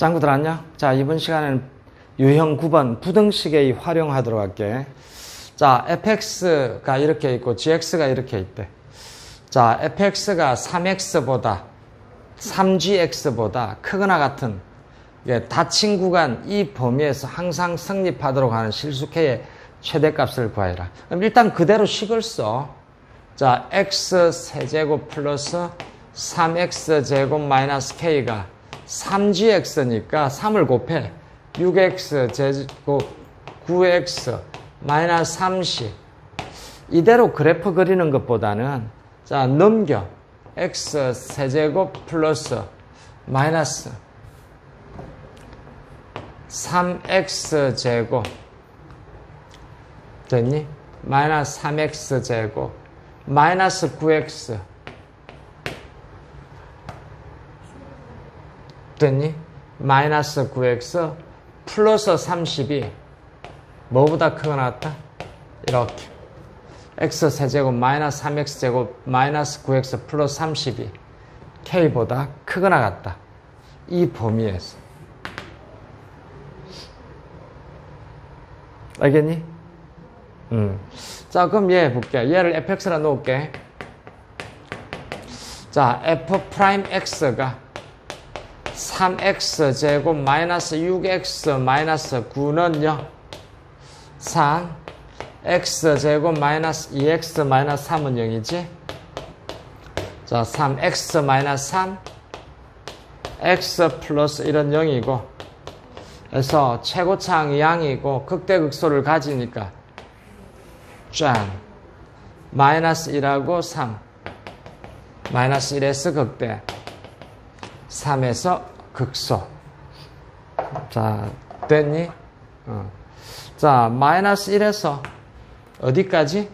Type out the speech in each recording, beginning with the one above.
짱구들 안녕? 자, 이번 시간에는 유형 9번 부등식에 활용하도록 할게. 자, fx가 이렇게 있고 gx가 이렇게 있대. 자, fx가 3x보다 3gx보다 크거나 같은 예, 닫힌 구간 이 범위에서 항상 성립하도록 하는 실수k의 최대값을 구하라. 그럼 일단 그대로 식을 써. 자, x 세제곱 플러스 3x 제곱 마이너스 k가 3gx니까 3을 곱해. 6x 제곱 9x 마이너스 30. 이대로 그래프 그리는 것보다는 자, 넘겨. x 세제곱 플러스 마이너스 3x 제곱 됐니? 마이너스 3x 제곱 마이너스 9x 됐니? 마이너스 9x 플러스 30이 뭐보다 크거나 같다? 이렇게 x 세제곱 마이너스 3x 제곱 마이너스 9x 플러스 30이 k보다 크거나 같다. 이 범위에서 알겠니? 음. 자, 그럼 얘 볼게. 얘를 fx라 놓을게. 자, f 프라임 x가 3x 제곱 마이너스 6x 마이너스 9는요. 3 x 제곱 마이너스 2x 마이너스 3은 0이지. 자, 3x 마이너스 3 x 플러스 1은 0이고 그래서 최고차항이 양이고 극대극소를 가지니까 짠 마이너스 1하고 3 마이너스 1에서 극대 3에서 극소 자 됐니? 어. 자 마이너스 1에서 어디까지?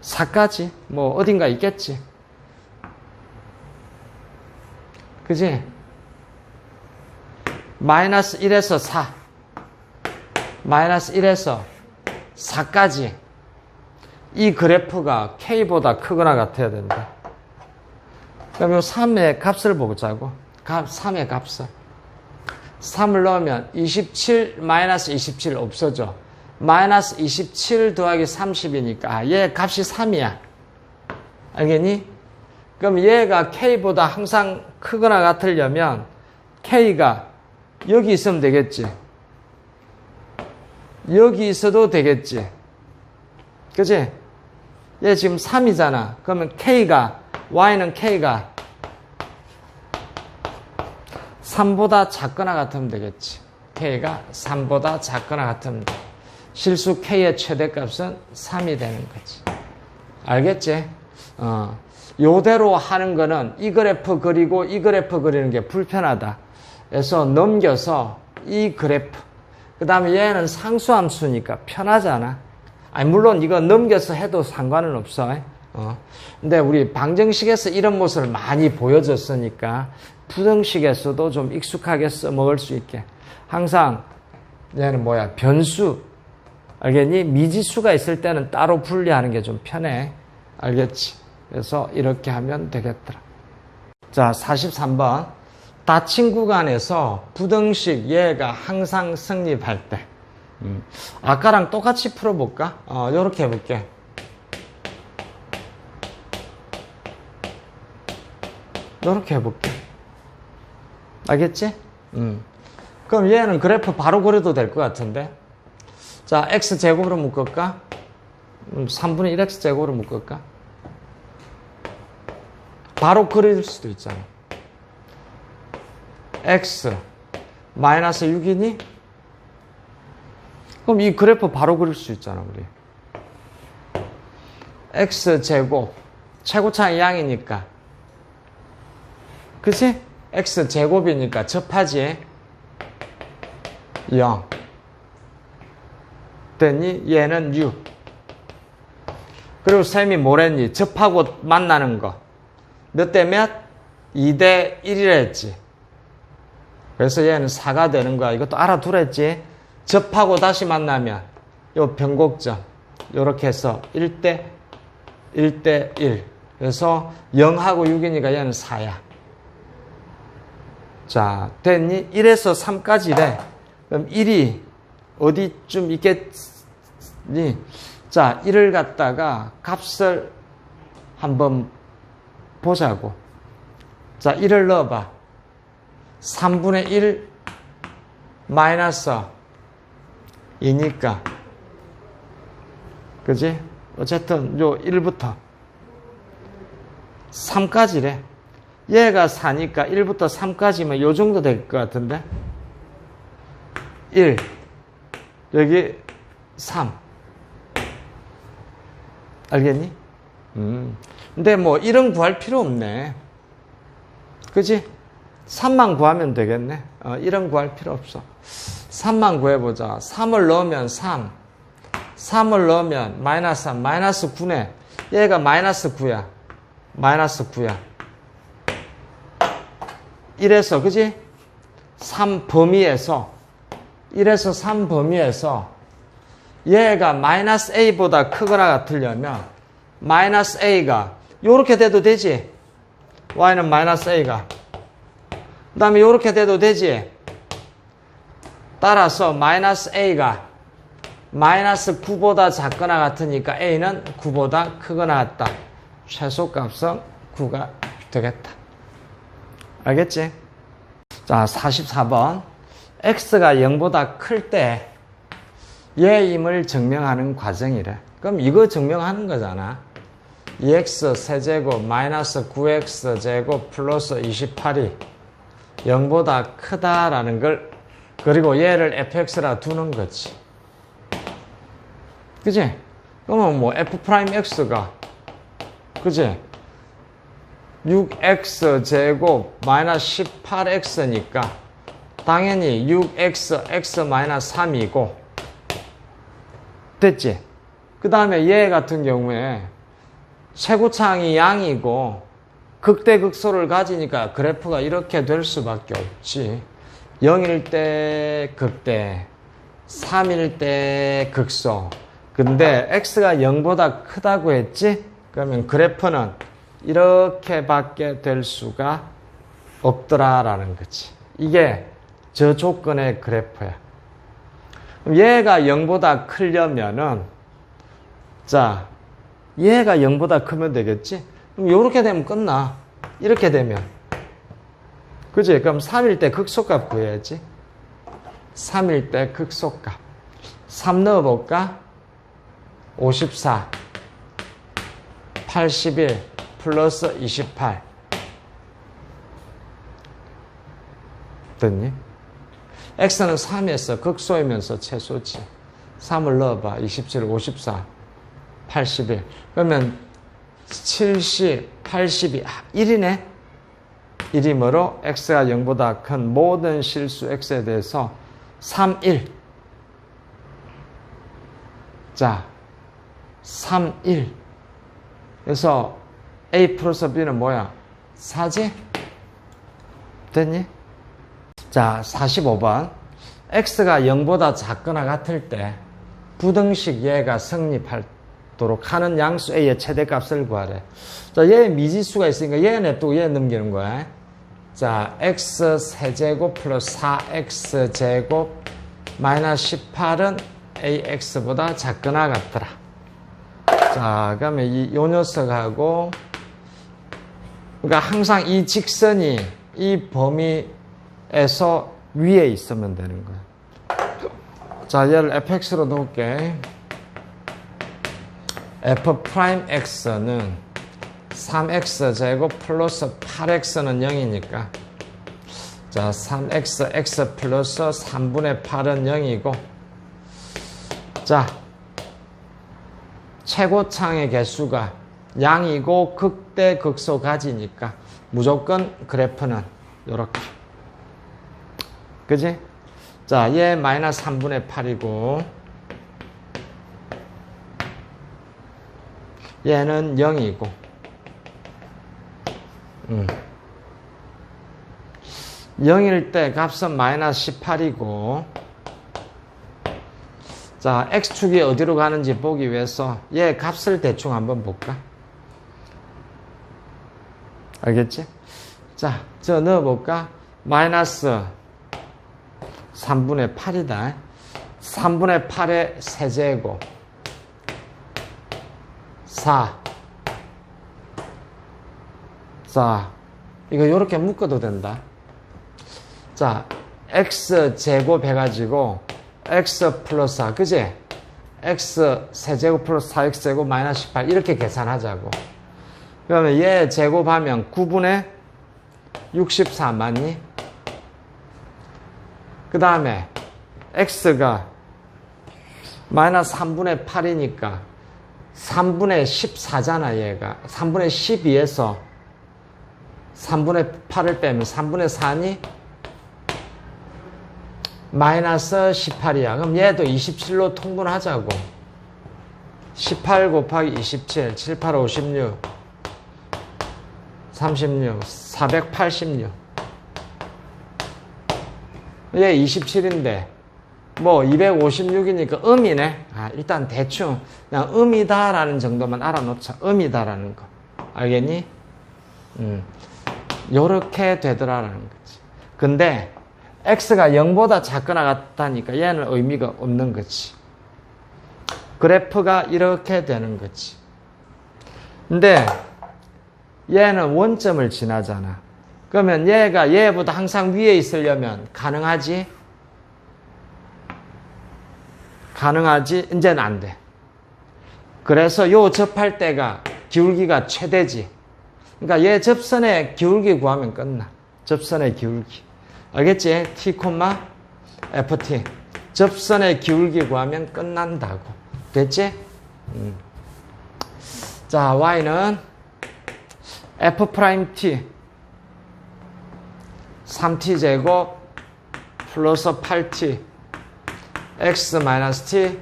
4까지 뭐 어딘가 있겠지 그지? 마이너스 1에서 4 마이너스 1에서 4까지 이 그래프가 K보다 크거나 같아야 된다. 그러면 3의 값을 보자고. 값, 3의 값을. 3을 넣으면 27 마이너스 27 없어져. 마이너스 27 더하기 30이니까 얘 값이 3이야. 알겠니? 그럼 얘가 K보다 항상 크거나 같으려면 K가 여기 있으면 되겠지. 여기 있어도 되겠지. 그지? 얘 지금 3이잖아. 그러면 K가, Y는 K가 3보다 작거나 같으면 되겠지. K가 3보다 작거나 같으면 돼. 실수 K의 최대값은 3이 되는 거지. 알겠지? 어. 요대로 하는 거는 이 그래프 그리고 이 그래프 그리는 게 불편하다. 그래서 넘겨서 이 그래프. 그 다음에 얘는 상수함수니까 편하잖아. 아니, 물론 이거 넘겨서 해도 상관은 없어. 어. 근데 우리 방정식에서 이런 모습을 많이 보여줬으니까 부등식에서도 좀 익숙하게 써먹을 수 있게. 항상 얘는 뭐야? 변수. 알겠니? 미지수가 있을 때는 따로 분리하는 게 좀 편해. 알겠지? 그래서 이렇게 하면 되겠더라. 자, 43번. 닫힌 구간에서 부등식 얘가 항상 성립할 때. 음. 아까랑 똑같이 풀어볼까? 어, 요렇게 해볼게. 요렇게 해볼게. 알겠지? 음. 그럼 얘는 그래프 바로 그려도 될 것 같은데. 자, x제곱으로 묶을까? 음, 3분의 1x 제곱으로 묶을까? 바로 그릴 수도 있잖아. x 마이너스 6이니? 그럼 이 그래프 바로 그릴 수 있잖아, 우리. x 제곱 최고차항 양이니까. 그치? x 제곱이니까 접하지? 0. 됐니? 얘는 6. 그리고 쌤이 뭐랬니? 접하고 만나는 거. 몇 대 몇? 2대 1이라 했지. 그래서 얘는 4가 되는 거야. 이것도 알아두랬지. 접하고 다시 만나면 요 변곡점 요렇게 해서 1대 1대 1. 그래서 0하고 6이니까 얘는 4야. 자, 됐니? 1에서 3까지래. 그럼 1이 어디쯤 있겠니? 자, 1을 갖다가 값을 한번 보자고. 자, 1을 넣어봐. 3분의 1 마이너스 2니까. 그지? 어쨌든 요 1부터 3까지래. 얘가 4니까 1부터 3까지면 요 정도 될 것 같은데? 1. 여기 3. 알겠니? 음. 근데 뭐 1은 구할 필요 없네. 그지? 3만 구하면 되겠네. 어, 1은 구할 필요 없어. 3만 구해보자. 3을 넣으면 3. 3을 넣으면 마이너스 3, 마이너스 9네. 얘가 마이너스 9야. 마이너스 9야. 1에서, 그지? 3 범위에서, 1에서 3 범위에서 얘가 마이너스 a보다 크거나 같으려면 마이너스 a가 요렇게 돼도 되지? y는 마이너스 a가. 그 다음에 요렇게 돼도 되지? 따라서 마이너스 a가 마이너스 9보다 작거나 같으니까 a는 9보다 크거나 같다. 최소값은 9가 되겠다. 알겠지? 자, 44번. x가 0보다 클 때 얘임을 증명하는 과정이래. 그럼 이거 증명하는 거잖아. 2x 세제곱 마이너스 9x 제곱 플러스 28이 0보다 크다라는 걸 그리고 얘를 fx라 두는 거지. 그지? 그러면 뭐 f 프라임 x가 그지? 6x 제곱 마이너스 18x니까 당연히 6x x 마이너스 3이고 됐지? 그 다음에 얘 같은 경우에 최고차항이 양이고 극대극소를 가지니까 그래프가 이렇게 될 수밖에 없지 0일 때 극대 3일 때 극소 근데 x가 0보다 크다고 했지? 그러면 그래프는 이렇게밖에 될 수가 없더라라는 거지. 이게 저 조건의 그래프야. 얘가 0보다 크려면은 자 얘가 0보다 크면 되겠지? 그럼 이렇게 되면 끝나. 이렇게 되면 그지? 그럼 3일 때 극소값 구해야지. 3일 때 극소값. 3 넣어볼까? 54, 81, 플러스 28. 됐니? x는 3에서 극소이면서 최소지. 3을 넣어봐. 27, 54, 81. 그러면 70, 82, 1이네? 1이므로 x가 0보다 큰 모든 실수 x에 대해서 3, 1. 자, 3, 1. 그래서 A 플러스 B는 뭐야? 4지? 됐니? 자, 45번. X가 0보다 작거나 같을 때 부등식 얘가 성립하도록 하는 양수 A의 최대값을 구하래. 자, 얘 미지수가 있으니까 얘 냅두고 얘 넘기는 거야. 자, X 세제곱 플러스 4X 제곱 마이너스 18은 AX보다 작거나 같더라. 자, 그러면 이, 요 녀석하고 그러니까 항상 이 직선이 이 범위에서 위에 있으면 되는 거야. 자, 얘를 fx로 놓을게. f 프라임 x는 3x 제곱 플러스 8x는 0이니까 자, 3x x 플러스 3분의 8은 0이고 자, 최고창의 개수가 양이고 극대 극소 가지니까 무조건 그래프는 이렇게 그지? 자, 얘 마이너스 3분의 8이고 얘는 0이고 음. 0일 때 값은 마이너스 18이고 자, x축이 어디로 가는지 보기 위해서 얘 값을 대충 한번 볼까? 알겠지? 자, 저 넣어볼까? 마이너스 3분의 8이다. 3분의 8의 세제곱 4 자, 이거 이렇게 묶어도 된다. 자, x 제곱 해가지고 x 플러스 4, 그지? x 세제곱 플러스 4x 제곱 마이너스 18 이렇게 계산하자고. 그러면 얘 제곱하면 9분의 64 맞니? 그 다음에 x가 마이너스 3분의 8이니까 3분의 14잖아 얘가. 3분의 12에서 3분의 8을 빼면 3분의 4니? 마이너스 18이야. 그럼 얘도 27로 통분하자고. 18 곱하기 27 7, 8, 56 36 486 얘 27인데 뭐 256이니까 음이네. 아, 일단 대충 그냥 음이다라는 정도만 알아놓자. 음이다라는 거. 알겠니? 음. 요렇게 되더라라는 거지. 근데 x가 0보다 작거나 같다니까 얘는 의미가 없는 거지. 그래프가 이렇게 되는 거지. 근데 얘는 원점을 지나잖아. 그러면 얘가 얘보다 항상 위에 있으려면 가능하지? 가능하지? 이제는 안 돼. 그래서 요 접할 때가 기울기가 최대지. 그러니까 얘 접선의 기울기 구하면 끝나. 접선의 기울기. 알겠지? t, ft. 접선의 기울기 구하면 끝난다고. 됐지? 음. 자, y는 f't 3t제곱 플러스 8t x 마이너스 t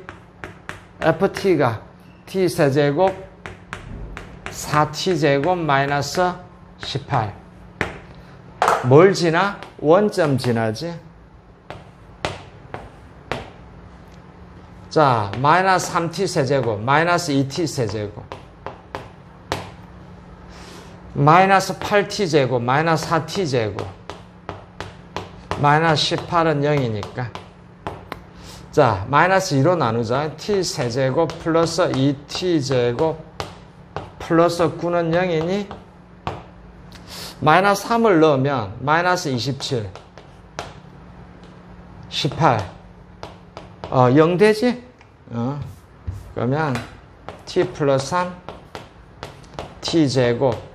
ft가 t 세제곱 4t제곱 마이너스 18. 뭘 지나? 원점 지나지? 자, 마이너스 3t 세제곱, 마이너스 2t 세제곱, 마이너스 8t 제곱, 마이너스 4t 제곱, 마이너스 18은 0이니까. 자, 마이너스 2로 나누자. t 세제곱 플러스 2t 제곱 플러스 9는 0이니 마이너스 3을 넣으면 마이너스 27 18 어, 0 되지? 어. 그러면 t 플러스 3 t 제곱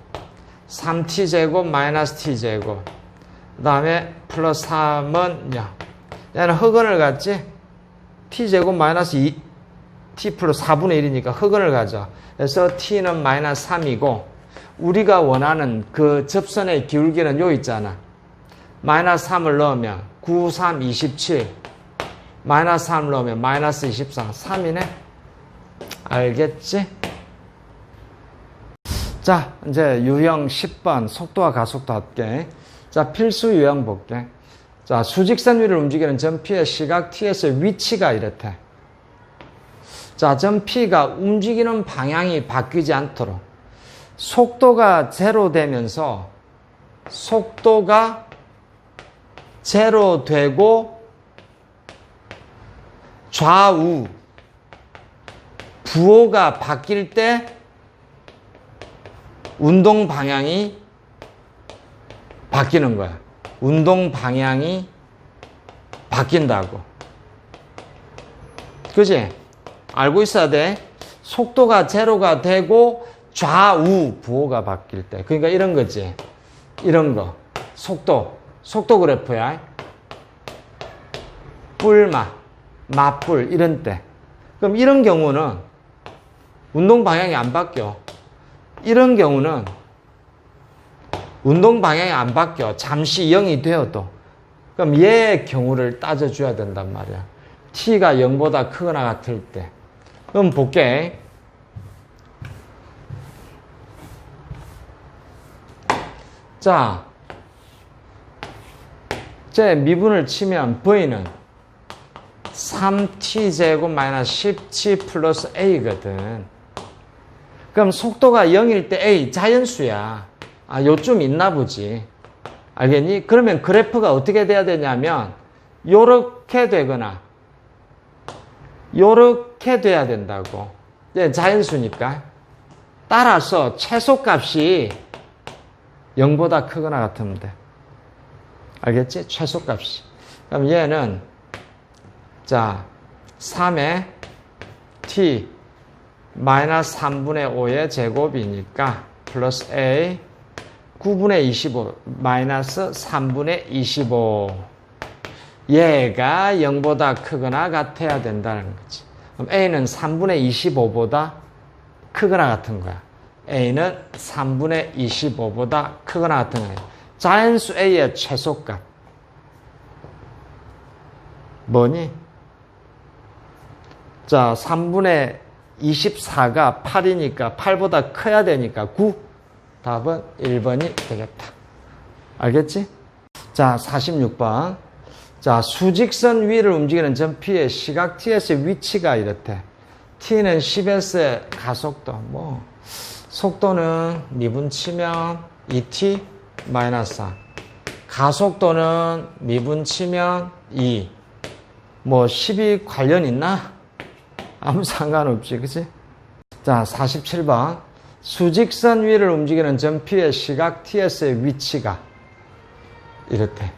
3t 제곱 마이너스 t 제곱 그 다음에 플러스 3은 0 얘는 흑원을 갖지? t제곱 마이너스 2, t 플러스 4분의 1이니까 흑원을 가져. 그래서 t는 마이너스 3이고 우리가 원하는 그 접선의 기울기는 요 있잖아. 마이너스 3을 넣으면 9, 3, 27 마이너스 3을 넣으면 마이너스 24 3이네. 알겠지? 자, 이제 유형 10번 속도와 가속도 할게. 자, 필수 유형 볼게. 자, 수직선 위를 움직이는 점 P의 시각 T에서의 위치가 이렇대. 자, 점 P가 움직이는 방향이 바뀌지 않도록 속도가 제로 되면서 속도가 제로 되고 좌우 부호가 바뀔 때 운동 방향이 바뀌는 거야. 운동 방향이 바뀐다고. 그지? 알고 있어야 돼. 속도가 제로가 되고 좌우 부호가 바뀔 때. 그러니까 이런 거지. 이런 거. 속도. 속도 그래프야. 뿔마, 맞불, 이런 때. 그럼 이런 경우는 운동 방향이 안 바뀌어. 이런 경우는 운동 방향이 안 바뀌어. 잠시 0이 되어도. 그럼 얘의 경우를 따져줘야 된단 말이야. t가 0보다 크거나 같을 때. 그럼 볼게. 자, 제 미분을 치면 v는 3t제곱 마이너스 10t 플러스 a거든. 그럼 속도가 0일 때 a 자연수야. 아, 요쯤 있나 보지. 알겠니? 그러면 그래프가 어떻게 돼야 되냐면 요렇게 되거나 요렇게 돼야 된다고. 이제 자연수니까. 따라서 최소값이 0보다 크거나 같으면 돼. 알겠지? 최소값이. 그럼 얘는 자 3의 t 마이너스 3분의 5의 제곱이니까 플러스 a 9분의 25 마이너스 3분의 25 얘가 0보다 크거나 같아야 된다는 거지. 그럼 a는 3분의 25보다 크거나 같은 거야. a는 3분의 25보다 크거나 같은 거야. 자연수 a의 최소값 뭐니? 자, 3분의 24가 8이니까 8보다 커야 되니까 9. 답은 1번이 되겠다. 알겠지? 자, 46번. 자, 수직선 위를 움직이는 점 P의 시각 TS의 위치가 이렇대. T는 10S의 가속도. 뭐, 속도는 미분 치면 2T 마이너스 4. 가속도는 미분 치면 2. 뭐, 10이 관련 있나? 아무 상관없지, 그치? 자, 47번. 수직선 위를 움직이는 점 P의 시각 TS의 위치가 이렇대.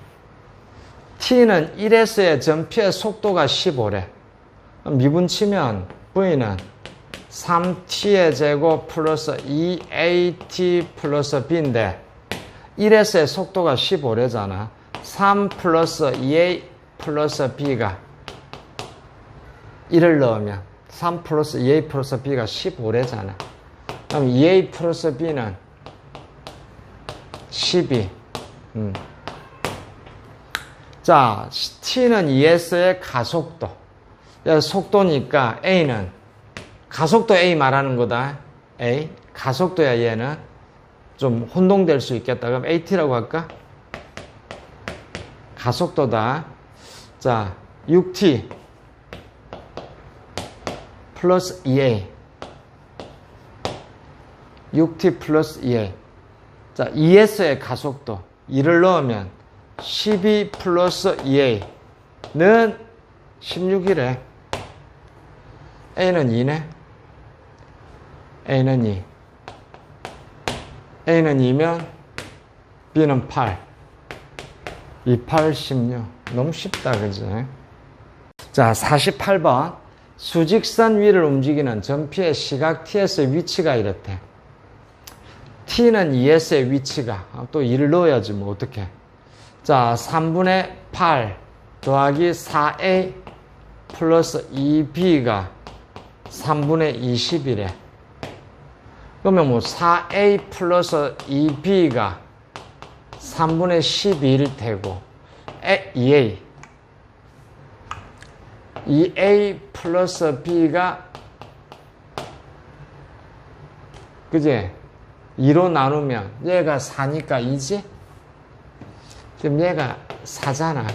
T는 1S의 점 P의 속도가 15래. 미분 치면 V는 3T의 제곱 플러스 2AT 플러스 B인데 1S의 속도가 15래잖아. 3 플러스 2A 플러스 B가 1을 넣으면 3 플러스 2A 플러스 B가 15래잖아. 그럼 2A 플러스 B는 12. 음. 자, T는 2S의 가속도. 속도니까 A는 가속도 A 말하는 거다. A. 가속도야 얘는. 좀 혼동될 수 있겠다. 그럼 AT라고 할까? 가속도다. 자, 6T 플러스 2A. 6t 플러스 2a. 자, 2s의 가속도 2를 넣으면 12 플러스 2a는 16이래. a는 2네. a는 2. a는 2면 b는 8. 2, 8, 16. 너무 쉽다, 그지? 자, 48번. 수직선 위를 움직이는 전피의 시각 TS의 위치가 이렇대. T는 2S의 위치가. 또 2를 넣어야지 뭐 어떻게 자 3분의 8 더하기 4A 플러스 2B가 3분의 20이래. 그러면 뭐 4A 플러스 2B가 3분의 11일 테고 2A 2A 플러스 B가 그제 2로 나누면 얘가 4니까 2지? 그럼 얘가 4잖아.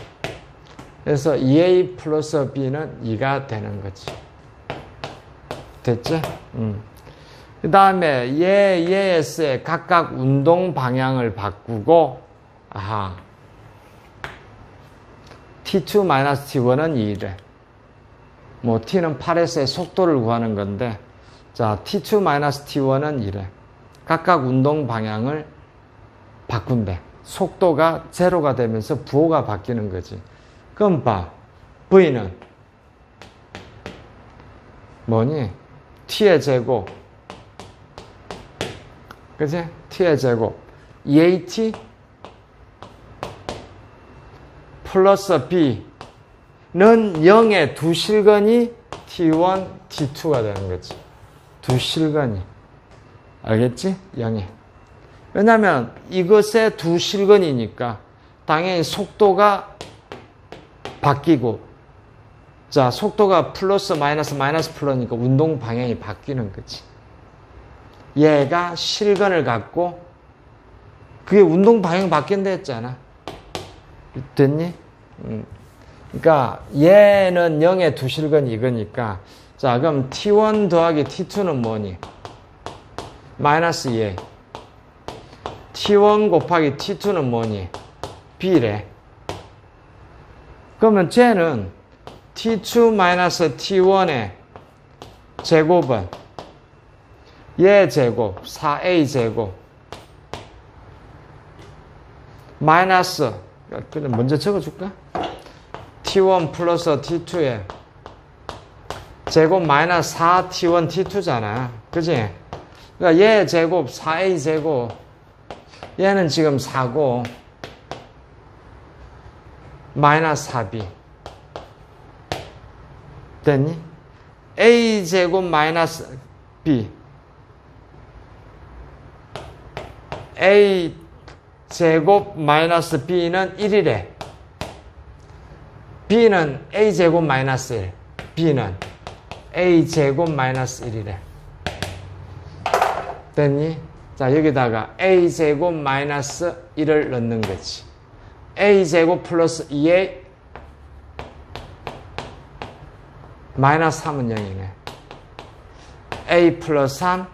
그래서 2a 플러스 b는 2가 되는 거지. 됐지? 음. 그 다음에 얘, 얘에서의 각각 운동 방향을 바꾸고, 아하. t2-t1은 2래. 뭐, t는 8에서의 속도를 구하는 건데, 자, t2-t1은 2래. 각각 운동 방향을 바꾼대. 속도가 제로가 되면서 부호가 바뀌는 거지. 그럼 봐. V는 뭐니? T의 제곱. 그지? T의 제곱. EAT 플러스 B 는 0의 두 실근이 T1, T2가 되는 거지. 두 실근이. 알겠지? 양해. 왜냐면 이것의 두 실근이니까 당연히 속도가 바뀌고 자 속도가 플러스 마이너스 마이너스 플러니까 운동 방향이 바뀌는 거지. 얘가 실근을 갖고 그게 운동 방향 바뀐다 했잖아. 됐니? 음. 그러니까 얘는 0의 두 실근 이거니까 자 그럼 T1 더하기 T2는 뭐니? 마이너스 2a. t1 곱하기 t2는 뭐니? B래. 그러면 쟤는 T2-T1의 제곱은 얘 제곱, 4A 제곱, 마이너스, 그냥 먼저 적어줄까? T1 플러스 T2에 제곱 마이너스 4T1 T2잖아. 그지? 그러니까 얘 제곱 4A 제곱 얘는 지금 4고 마이너스 4B 됐니? A 제곱 마이너스 B A 제곱 마이너스 B는 1이래. B는 A 제곱 마이너스 1. B는 A 제곱 마이너스 1이래. 됐니? 자, 여기다가 A 제곱 마이너스 1을 넣는 거지. A 제곱 플러스 2A 마이너스 3은 0이네. A 플러스 3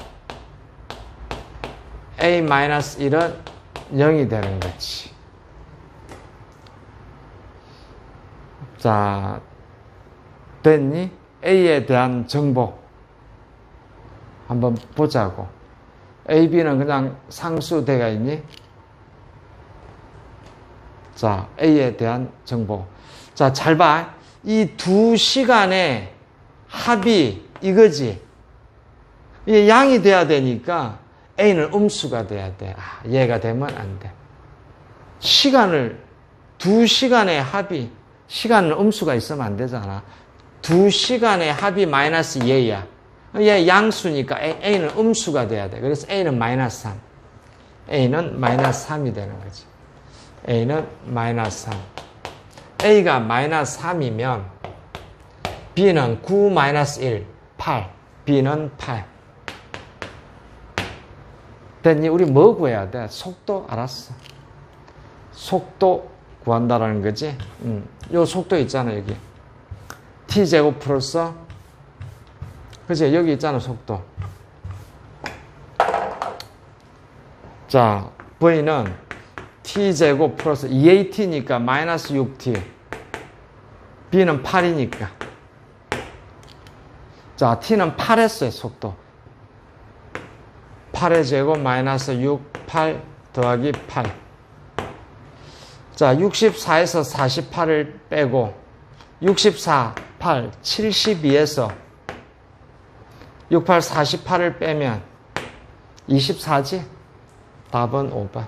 A 마이너스 1은 0이 되는 거지. 자, 됐니? A에 대한 정보 한번 보자고. A, B는 그냥 상수대가 있니? 자, A에 대한 정보. 자, 잘 봐. 이 두 시간의 합이 이거지. 이게 양이 돼야 되니까 A는 음수가 돼야 돼. 아, 얘가 되면 안 돼. 시간을, 두 시간의 합이, 시간은 음수가 있으면 안 되잖아. 두 시간의 합이 마이너스 얘야. 얘 양수니까 A, 는 음수가 돼야 돼. 그래서 A는 마이너스 3. A는 마이너스 3이 되는 거지. A는 마이너스 3. A가 마이너스 3이면 B는 9 마이너스 1, 8. B는 8. 됐니? 우리 뭐 구해야 돼? 속도 알았어. 속도 구한다라는 거지. 음, 요 속도 있잖아, 여기. T제곱 플러스 그치? 여기 있잖아, 속도. 자, V는 T제곱 플러스 2AT니까 마이너스 6T. B는 8이니까. 자, T는 8 했어요, 속도. 8의 제곱 마이너스 6, 8 더하기 8. 자, 64에서 48을 빼고, 64, 8, 72에서 68, 48을 빼면 24지? 답은 5번.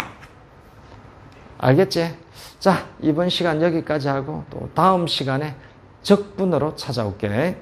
알겠지? 자, 이번 시간 여기까지 하고 또 다음 시간에 적분으로 찾아올게.